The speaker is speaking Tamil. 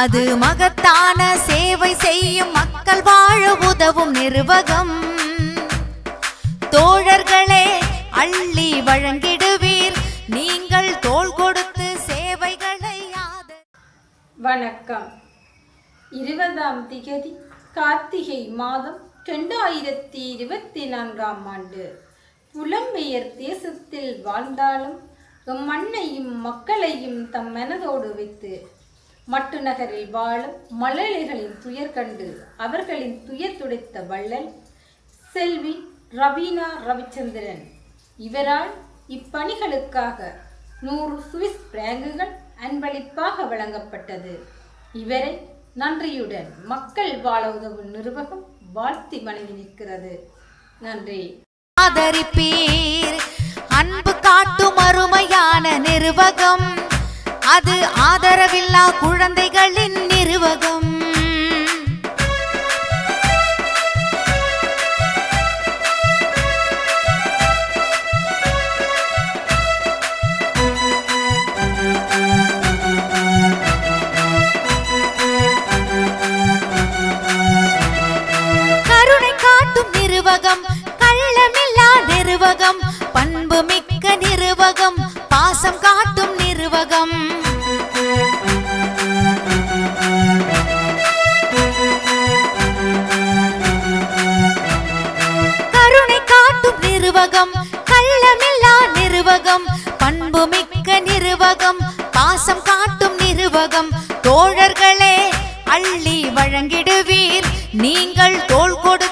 அது மகத்தான சேவை செய்யும் மக்கள் வாழ உதவும் நிருவகம். தோழர்களே அள்ளி வழங்கிடுவீர். நீங்கள் தோள் கொடுத்து சேவைகளை வணக்கம். இருபதாம் திகதி கார்த்திகை மாதம் ரெண்டாயிரத்தி இருபத்தி நான்காம் ஆண்டு. புலம்பெயர் தேசத்தில் வாழ்ந்தாலும் எம் மண்ணையும் மக்களையும் தம் மனதோடு வைத்து மட்டு நகரில் வாழும் மழலைகளின் துயர் கண்டு அவர்களின் துயர் துடைத்த வள்ளல் செல்வி ரவீனா ரவிச்சந்திரன். இவரால் இப்பணிகளுக்காக நூறு சுவிஸ் பிராங்குகள் அன்பளிப்பாக வழங்கப்பட்டது. இவரை நன்றியுடன் மக்கள் வாழ உதவும் நிர்வாகம் வாழ்த்தி வணங்கி நிற்கிறது. நன்றி. ஆதரிப்பீர். அன்பு காட்டும் அருமையான நிர்வாகம் அது ஆதரவில்லா குழந்தைகளின் நிறுவகம் கருணை காட்டும் நிருவகம் கள்ளமில்லா நிருவகம் பண்பு நிருவகம் கள்ளமில்லா நிருவகம் பண்பு மிக்க நிருவகம் பாசம் காட்டும் நிருவகம். தோழர்களே அள்ளி வழங்கிடுவீர். நீங்கள் தோல் கொடு